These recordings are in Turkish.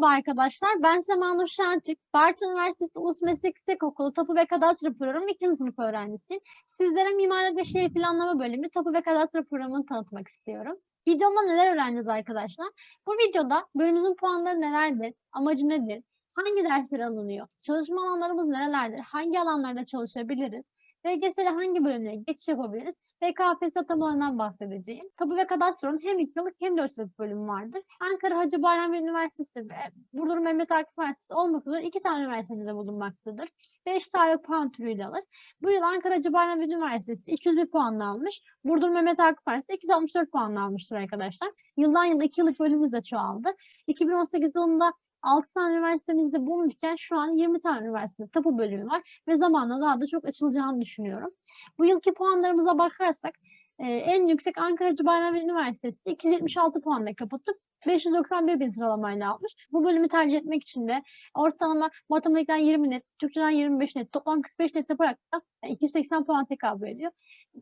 Merhaba arkadaşlar, ben Sema Nur Şentürk. Bartın Üniversitesi Ulus Meslek Yüksekokulu Tapu ve Kadastro Programı 2. sınıf öğrencisiyim. Sizlere Mimarlık ve Şehir Planlama Bölümü Tapu ve Kadastro Programı'nı tanıtmak istiyorum. Videomda neler öğreneceğiz arkadaşlar? Bu videoda bölümümüzün puanları nelerdir, amacı nedir, hangi dersler alınıyor, çalışma alanlarımız nerelerdir, hangi alanlarda çalışabiliriz, LGS'le hangi bölümlere geçiş yapabiliriz ve KPSS atamalarından bahsedeceğim. Tapu ve kadastronun hem 2 yıllık hem 4 yıllık bölümü vardır. Ankara Hacı Bayram Üniversitesi ve Burdur Mehmet Akif Üniversitesi olmak üzere iki tane üniversitemizde bulunmaktadır. 5 tane puan türüyle alır. Bu yıl Ankara Hacı Bayram Üniversitesi 201 puanla almış. Burdur Mehmet Akif Üniversitesi 264 puanla almıştır arkadaşlar. Yıldan yıla 2 yıllık bölümümüz de çoğaldı. 2018 yılında 6 tane üniversitemizde bulunurken şu an 20 tane üniversitede tapu bölümü var ve zamanla daha da çok açılacağını düşünüyorum. Bu yılki puanlarımıza bakarsak e, en yüksek Ankara Veli Üniversitesi 276 puanla kapatıp 591 bin sıralamayla almış. Bu bölümü tercih etmek için de ortalama matematikten 20 net, Türkçeden 25 net, toplam 45 net yaparak da 280 puan tekabül ediyor.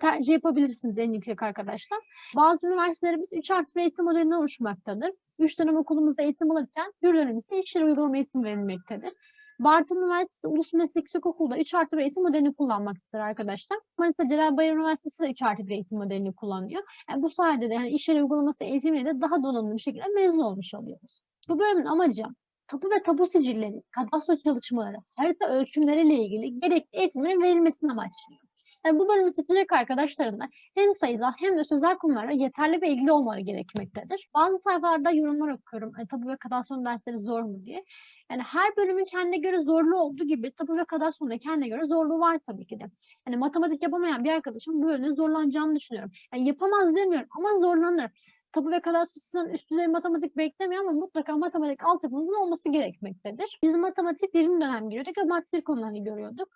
Tercih yapabilirsiniz en yüksek arkadaşlar. Bazı üniversitelerimiz 3 artı bir eğitim modelinden oluşmaktadır. 3 dönem okulumuzda eğitim alırken bir dönem ise iş yeri uygulama eğitim verilmektedir. Bartın Üniversitesi Ulus Meslek Yüksekokulu'da 3 artı bir eğitim modelini kullanmaktadır arkadaşlar. Manisa Celal Bayar Üniversitesi de 3 artı bir eğitim modelini kullanıyor. Yani bu sayede de yani iş yeri uygulaması eğitimiyle de daha donanımlı bir şekilde mezun olmuş oluyoruz. Bu bölümün amacı tapu ve tapu sicilleri, kadastro çalışmaları, harita ölçümleriyle ilgili gerekli eğitimlerin verilmesini amaçlıyor. Yani bu bölümü seçecek arkadaşların da hem sayısal hem de sözel konularla yeterli ve ilgili olmaları gerekmektedir. Bazı sayfalarda yorumlar okuyorum. E, tapu ve kadastro dersleri zor mu diye. Yani her bölümün kendine göre zorluğu olduğu gibi tapu ve kadastronun da kendine göre zorluğu var tabii ki de. Yani matematik yapamayan bir arkadaşım bu bölümde zorlanacağını düşünüyorum. Yani yapamaz demiyorum ama zorlanır. Tapu ve kadastro üst düzey matematik beklemiyor ama mutlaka matematik altyapınızın olması gerekmektedir. Biz matematik birinci dönem giriyorduk ve mat bir konularını görüyorduk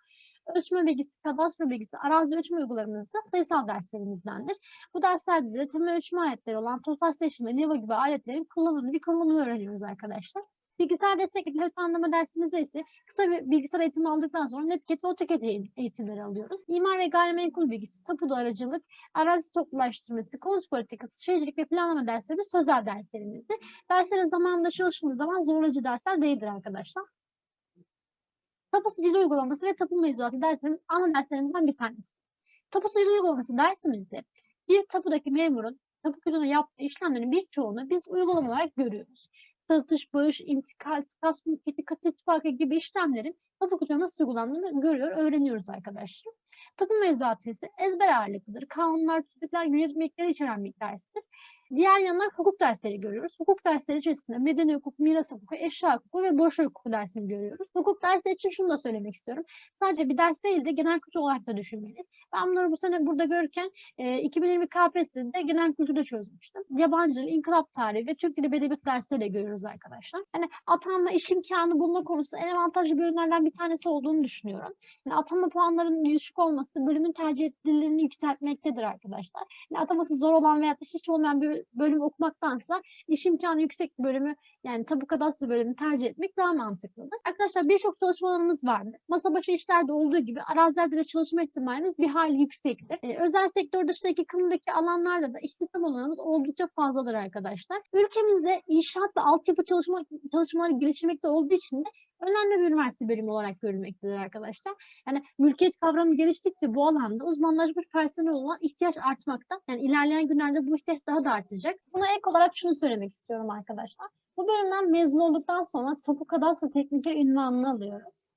ölçme bilgisi, kadastro bilgisi, arazi ölçme uygularımız da sayısal derslerimizdendir. Bu derslerde de temel ölçme aletleri olan totalleşme ve NIVA gibi aletlerin kullanımını bir kullanımını öğreniyoruz arkadaşlar. Bilgisayar destekli harita dersimizde ise kısa bir bilgisayar eğitimi aldıktan sonra Netcat ve AutoCAD eğitimleri alıyoruz. İmar ve gayrimenkul bilgisi, tapuda aracılık, arazi toplulaştırması, konut politikası, şehircilik ve planlama derslerimiz sözel derslerimizdi. Derslere zamanında çalışıldığı zaman zorlayıcı dersler değildir arkadaşlar. Tapu sicili uygulaması ve tapu mevzuatı derslerimiz ana derslerimizden bir tanesi. Tapu sicili uygulaması dersimizde bir tapudaki memurun tapu kütüğüne yaptığı işlemlerin birçoğunu biz uygulama olarak görüyoruz. Satış, bağış, intikal, takas mülkiyeti, kat ittifakı gibi işlemlerin tapu kütüğüne nasıl uygulandığını görüyor, öğreniyoruz arkadaşlar. Tapu mevzuatı ise ezber ağırlıklıdır. Kanunlar, tüzükler, yönetmelikleri içeren bir derstir. Diğer yandan hukuk dersleri görüyoruz. Hukuk dersleri içerisinde medeni hukuk, miras hukuku, eşya hukuku ve borçlu hukuku dersini görüyoruz. Hukuk dersi için şunu da söylemek istiyorum. Sadece bir ders değil de genel kültür olarak da düşünmeliyiz. Ben bunları bu sene burada görürken e, 2020 KPSS'de genel kültürde çözmüştüm. Yabancı dil, inkılap tarihi ve Türk dili ve edebiyat dersleriyle görüyoruz arkadaşlar. Yani atanma, iş imkanı bulma konusu en avantajlı bölümlerden bir tanesi olduğunu düşünüyorum. Yani atanma puanlarının düşük olması bölümün tercih edilirliğini yükseltmektedir arkadaşlar. Yani ataması zor olan veya hiç olmayan bir bölüm okumaktansa iş imkanı yüksek bir bölümü yani tabu kadastro bölümünü tercih etmek daha mantıklıdır. Arkadaşlar birçok çalışmalarımız vardı. Masa başı işlerde olduğu gibi arazilerde de çalışma ihtimaliniz bir hayli yüksektir. Ee, özel sektör dışındaki kamudaki alanlarda da istihdam olanımız oldukça fazladır arkadaşlar. Ülkemizde inşaat ve altyapı çalışma, çalışmaları geliştirmekte olduğu için de önemli bir üniversite bölümü olarak görülmektedir arkadaşlar. Yani mülkiyet kavramı geliştikçe bu alanda uzmanlaşmış personel olan ihtiyaç artmakta. Yani ilerleyen günlerde bu ihtiyaç daha da artacak. Buna ek olarak şunu söylemek istiyorum arkadaşlar. Bu bölümden mezun olduktan sonra Tapu Kadastro Tekniker ünvanını alıyoruz.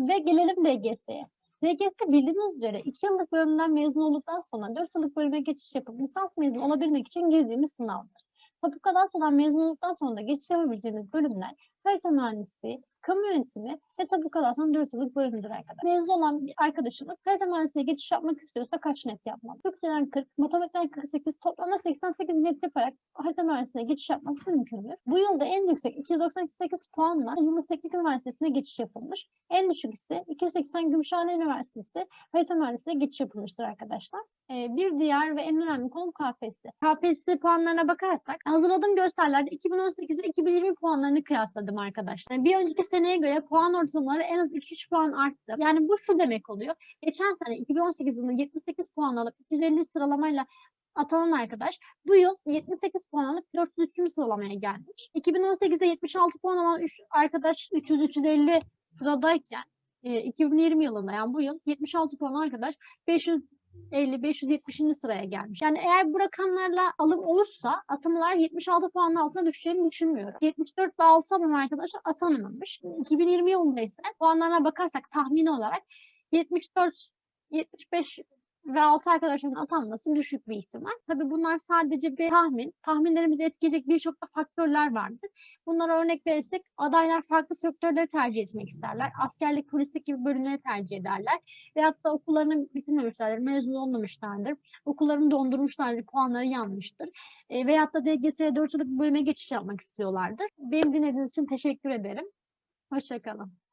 Ve gelelim DGS'ye. DGS bildiğiniz üzere 2 yıllık bölümden mezun olduktan sonra 4 yıllık bölüme geçiş yapıp lisans mezunu olabilmek için girdiğimiz sınavdır. Tapu Kadastro'dan mezun olduktan sonra da geçiş yapabileceğimiz bölümler harita mühendisliği, kamu yönetimi ve tabu kadastronun 4 yıllık bölümüdür arkadaşlar. Mezun olan bir arkadaşımız harita mühendisliğine geçiş yapmak istiyorsa kaç net yapmalı? Türkçeden 40, matematikten 48, toplamda 88 net yaparak harita mühendisliğine geçiş yapması mümkündür. Bu yılda en yüksek 298 puanla Yıldız Teknik Üniversitesi'ne geçiş yapılmış. En düşük ise 280 Gümüşhane Üniversitesi harita mühendisliğine geçiş yapılmıştır arkadaşlar. Ee, bir diğer ve en önemli konu KPSS. KPSS puanlarına bakarsak hazırladığım gösterlerde 2018 ve 2020 puanlarını kıyasladım arkadaşlar. Bir önceki seneye göre puan ortalamaları en az 2-3 puan arttı. Yani bu şu demek oluyor. Geçen sene 2018 yılında 78 puan alıp 250 sıralamayla atanan arkadaş bu yıl 78 puan alıp 403. sıralamaya gelmiş. 2018'de 76 puan alan üç arkadaş 300-350 sıradayken e, 2020 yılında yani bu yıl 76 puan arkadaş 550-570. sıraya gelmiş. Yani eğer bu rakamlarla alım olursa atamalar 76 puanın altına düşeceğini düşünmüyorum. 74 ve 6 alan arkadaşlar atanamamış. 2020 yılında ise puanlarına bakarsak tahmini olarak 74 75 ve 6 arkadaşların atanması düşük bir ihtimal. Tabii bunlar sadece bir tahmin. Tahminlerimizi etkileyecek birçok da faktörler vardır. Bunlara örnek verirsek adaylar farklı sektörleri tercih etmek isterler. Askerlik, polislik gibi bölümleri tercih ederler. Veyahut da okullarını bitirmemişlerdir, mezun olmamışlardır. Okullarını dondurmuşlardır, puanları yanmıştır. E, veyahut da DGS'ye 4 yıllık bölüme geçiş yapmak istiyorlardır. Beni dinlediğiniz için teşekkür ederim. Hoşçakalın.